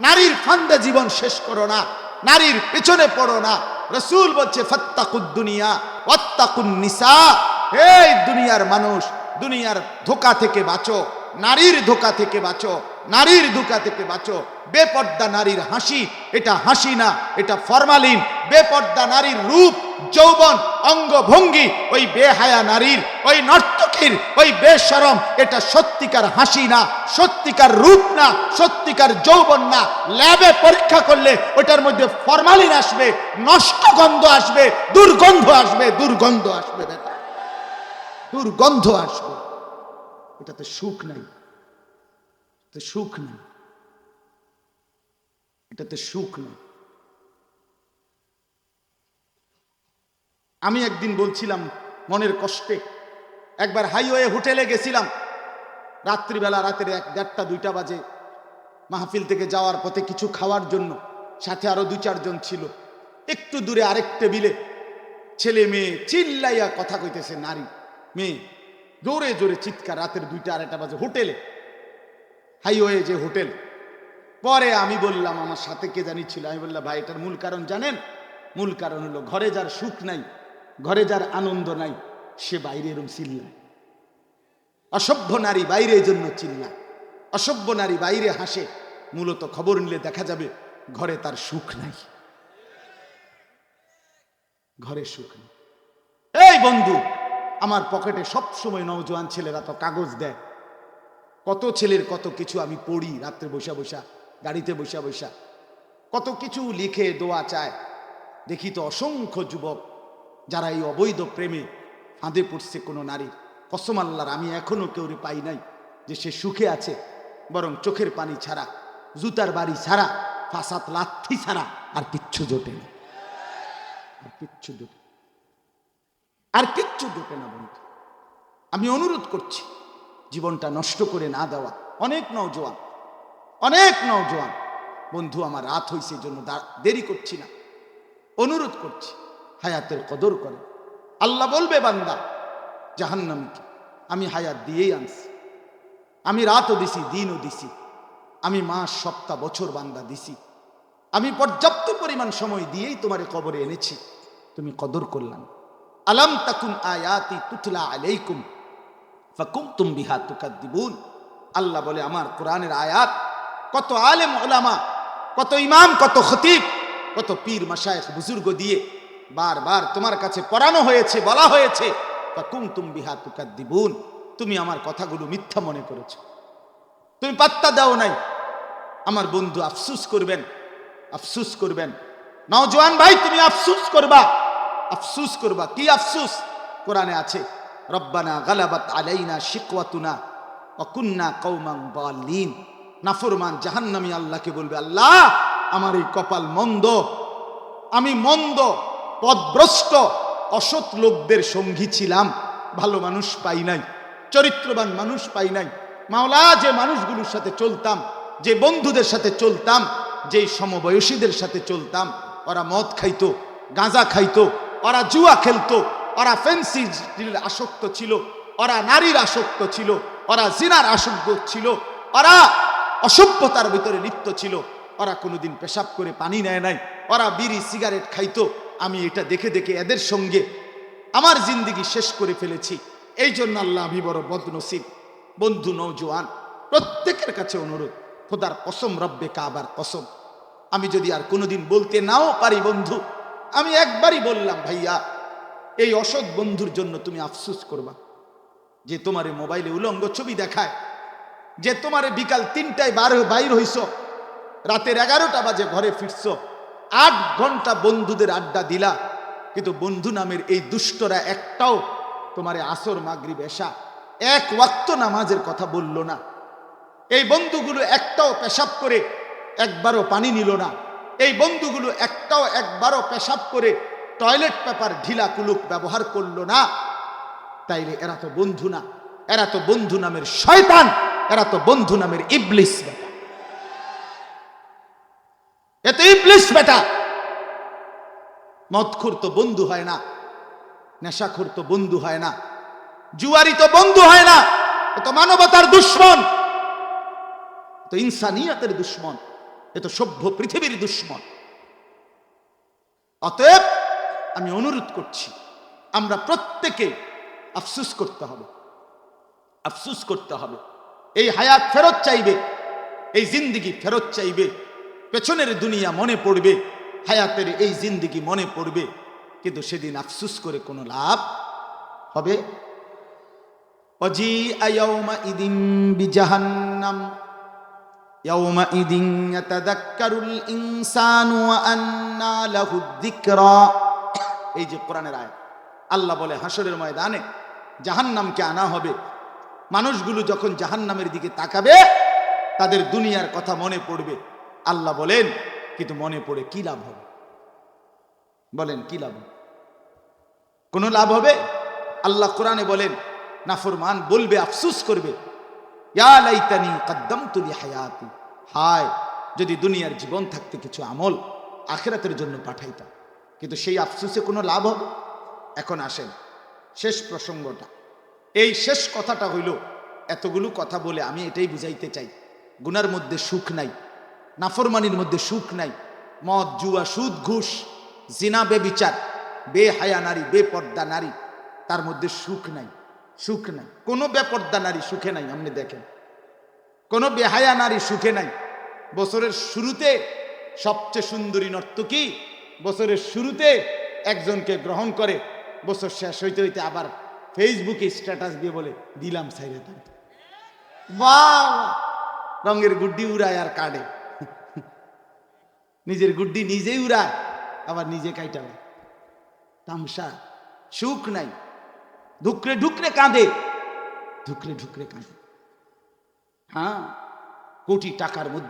নারীর ফান্দে জীবন শেষ করো না, নারীর পেছনে পড়ো না। রসুল বলছে, ফত্তাকুদ দুনিয়া, ওয়াত্তাকুন নিসা। এই দুনিয়ার মানুষ, দুনিয়ার ধোকা থেকে বাঁচো। নারীর ধোকা থেকে বাঁচো, নারীর ধোকা থেকে বাঁচো। বেপর্দা নারীর হাসি, এটা হাসি না, এটা ফরমালিন। বেপর্দা নারীর রূপ, যৌবন, অঙ্গভঙ্গি, ওই বেহায়া নারীর, ওই নর্তকীর, ওই বেশরম, এটা সত্যিকার হাসি না, সত্যিকার রূপ না, সত্যিকার যৌবন না। ল্যাবে পরীক্ষা করলে ওটার মধ্যে ফরমালিন আসবে নষ্ট গন্ধ আসবে, দুর্গন্ধ আসবে দুর্গন্ধ আসবে দুর্গন্ধ আসবে। এটাতে সুখ নাই। সুখ নাই। এটাতে সুখ নাই। আমি একদিন বলছিলাম, মনের কষ্টে, একবার হাইওয়ে হোটেলে গেছিলাম। রাত্রিবেলা রাতের এক দেড়টা, দুইটা বাজে। মাহফিল থেকে যাওয়ার পথে কিছু খাওয়ার জন্য সাথে আরও দু চারজন ছিল। একটু দূরে আরেক টেবিলে ছেলে মেয়ে চিল্লাইয়া কথা কইতেছে, নারী, মেয়ে। জোরে জোরে চিৎকার, রাতের দুইটা আড়াইটা বাজে। হোটেলে। হাইওয়ে যে হোটেল। পরে আমি বললাম, আমার সাথে কে জানি ছিল? আমি বললাম, ভাই, এটার মূল কারণ জানেন? মূল কারণ হলো ঘরে যার সুখ নাই, ঘরে যার আনন্দ নাই, সে বাইরে এরম চিল্লায়। অসভ্য নারী বাইরে জন্য চিল্লায়। অসভ্য নারী বাইরে হাসে। মূলত খবর নিলে দেখা যাবে ঘরে তার সুখ নাই। ঘরে সুখ নেই। এই বন্ধু আমার পকেটে সব সময় ছেলেরা তো কাগজ দেয়। কত ছেলের কত কিছু আমি পড়ি রাত্রে বসা বসা, গাড়িতে বসা বসা। কত কিছু লিখে দোয়া চায়। দেখি তো অসংখ্য যুবক যারা এই অবৈধ প্রেমে ফাঁদে পড়ছে কোনো নারীর। কসম আল্লাহর, আমি এখনও কেউ পাই নাই যে সে সুখে আছে, বরং চোখের পানি ছাড়া, জুতার বাড়ি ছাড়া ফাসাত লাথি ছাড়া আর কিচ্ছু জোটে না। আর কিচ্ছু জোটে। আর কিচ্ছু জোটে না, বন্ধু। আমি অনুরোধ করছি, জীবনটা নষ্ট করে না দেওয়া। অনেক নওজোয়ান অনেক নওজোয়ান। বন্ধু, আমার রাত হয়েছে জন্য দেরি করছি না। অনুরোধ করছি, হায়াতের কদর করে আল্লাহ বলবে, বান্দা, জাহান্নামীকে, আমি হায়াত দিয়েই আনছি। আমি রাতও দিছি, দিনও দিছি। আমি মাস, সপ্তাহ, বছর বান্দা দিছি। আমি পর্যাপ্ত পরিমাণ সময় দিয়েই তোমারে কবরে এনেছি। তুমি কদর করলাম। আলাম তাকুন আয়াতি তুতলা আলাইকুম। ফাকুমতুম বিহা তুকাদ্দিবুন। আল্লাহ বলে, আমার কোরআনের আয়াত কত আলেম ওলামা কত ইমাম, কত খতিব, কত পীর মাসায়েখ বুজুর্গ দিয়ে বারবার তোমার কাছে পড়ানো হয়েছে, বলা হয়েছে ফাকুমতুম বিহা তুকাদ্দিবুন। তুমি আমার কথাগুলো মিথ্যা মনে করেছ। তুমি পাত্তা দাও নাই। আমার বন্ধু আফসুস করবেন আফসুস করবেন। নওজোয়ান ভাই, তুমি আফসুস করবা। আফসুস করবা। কি আফসুস? কোরআনে আছে, রব্বানা গালাবাত আলাইনা শিকওয়াতুনা অকুন্না কৌমাং বালিন নাফরমান জাহান্নামী আল্লাহকে বলবে, আল্লাহ, আমার এই কপাল মন্দ। আমি মন্দ, পদভ্রষ্ট, অসৎ লোকদের সঙ্গী ছিলাম। ভালো মানুষ পাই নাই, চরিত্রবান মানুষ পাই নাই। মাওলা, যে মানুষগুলোর সাথে চলতাম, যে বন্ধুদের সাথে চলতাম যে সমবয়সীদের সাথে চলতাম, ওরা মদ খাইতো, গাঁজা খাইতো ওরা জুয়া খেলতো, ওরা ফেন্সি আসক্ত ছিল, ওরা নারীর আসক্ত ছিল, ওরা জিনার আসক্ত ছিল, ওরা অসভ্যতার ভিতরে লিপ্ত ছিল। ওরা কোনোদিন পেশাব করে পানি নেয় নাই, ওরা বিড়ি, সিগারেট খাইতো। আমি এটা দেখে দেখে এদের সঙ্গে আমার জিন্দিগি শেষ করে ফেলেছি। এই জন্য আল্লাহ আমি বড় বদনসিব। বন্ধু নৌজোয়ান প্রত্যেকের কাছে অনুরোধ, খোদার কসম রব্বে কাবার কসম। আমি যদি আর কোনোদিন বলতে নাও পারি বন্ধু আমি একবারই বললাম, ভাইয়া, এই অসৎ বন্ধুর জন্য তুমি আফসুস করবা। যে তোমারে মোবাইলে উলঙ্গ ছবি দেখায়, যে তোমারে বিকাল তিনটায় বার বাইর হইছ, রাতের এগারোটা বাজে ঘরে ফিরছ, আট ঘণ্টা বন্ধুদের আড্ডা দিলা, কিন্তু বন্ধু নামের এই দুষ্টরা একটাও তোমারে আসর মাগরি বেশা এক ওয়াক্ত নামাজের কথা বলল না। এই বন্ধুগুলো একটাও পেশাব করে একবারও পানি নিল না। এই বন্ধুগুলো একটাও একবারও পেশাব করে টয়লেট পেপার ঢিলা কুলুক ব্যবহার করল না। তাইলে এরা তো বন্ধু না, এরা তো বন্ধু নামের শয়তান, এরা তো বন্ধু নামের ইবলিস বেটা। এ তো ইবলিস বেটা। মদখুর তো বন্ধু হয় না, নেশাখুর তো বন্ধু হয় না, জুয়ারি তো বন্ধু হয় না, এ তো মানবতার দুশ্মন তো ইনসানিয়তের দুশ্মন। এ তো সভ্য পৃথিবীর দুশ্মন। অতএব আমি অনুরোধ করছি, আমরা প্রত্যেকে আফসুস করতে হবে। আফসুস করতে হবে। এই হায়াত ফেরত চাইবে, এই জিন্দিগি ফেরত চাইবে, পেছনের দুনিয়া মনে পড়বে, হায়াতের এই জিন্দিগি মনে পড়বে, কিন্তু সেদিন আফসুস করে কোনো লাভ হবে? অজি আয়াউমা ইদিন বিজাহান্নাম। يومئذ يتذكر الإنسان وأنى له الذكرى এই যে কোরআনের আয় আল্লাহ বলে হাসরের ময়দানে জাহান্নামকে আনা হবে মানুষগুলো যখন জাহান্নামের দিকে তাকাবে তাদের দুনিয়ার কথা মনে পড়বে আল্লাহ বলেন কিন্তু মনে পড়ে কি লাভ হবে বলেন কি লাভ হবে? কোনো লাভ হবে আল্লাহ কোরআনে বলেন নাফরমান বলবে আফসুস করবে ইয়া লাইতানি কদ্দামতু লি হায়াতি হায়, যদি দুনিয়ার জীবন থাকতে কিছু আমল আখেরাতের জন্য পাঠাইতাম কিন্তু সেই আফসুসে কোনো লাভ হবে? এখন আসেন, শেষ প্রসঙ্গটা। এই শেষ কথাটা হইল, এতগুলো কথা বলে আমি এটাই বুঝাইতে চাই। গুনার মধ্যে সুখ নাই, নাফরমানির মধ্যে সুখ নাই, মদ, জুয়া, সুদ, ঘুষ, জিনা, বেবিচার, বেহায়া নারী বে বেপর্দা নারী, তার মধ্যে সুখ নাই। সুখ নাই। কোনো বেপর্দা নারী সুখে নাই, আপনি দেখেন। কোনো বেহায়া নারী সুখে নাই। বছরের শুরুতে সবচেয়ে সুন্দরী নর্তকী বছরের শুরুতে একজনকে গ্রহণ করে, বছর শেষ হইতে হইতে আবার ফেসবুকে স্ট্যাটাস দিয়ে বলে, দিলাম সাইরে তার বাহ রঙের গুড্ডি উড়ায় আর কাটে নিজের গুড্ডি নিজেই উড়ায়, আবার নিজে কাইটাবে তামসা, সুখ নাই। ঢুকরে ঢুকরে কাঁদে ঢুকরে ঢুকরে কাঁদে হ্যাঁ কোটি টাকার মধ্যে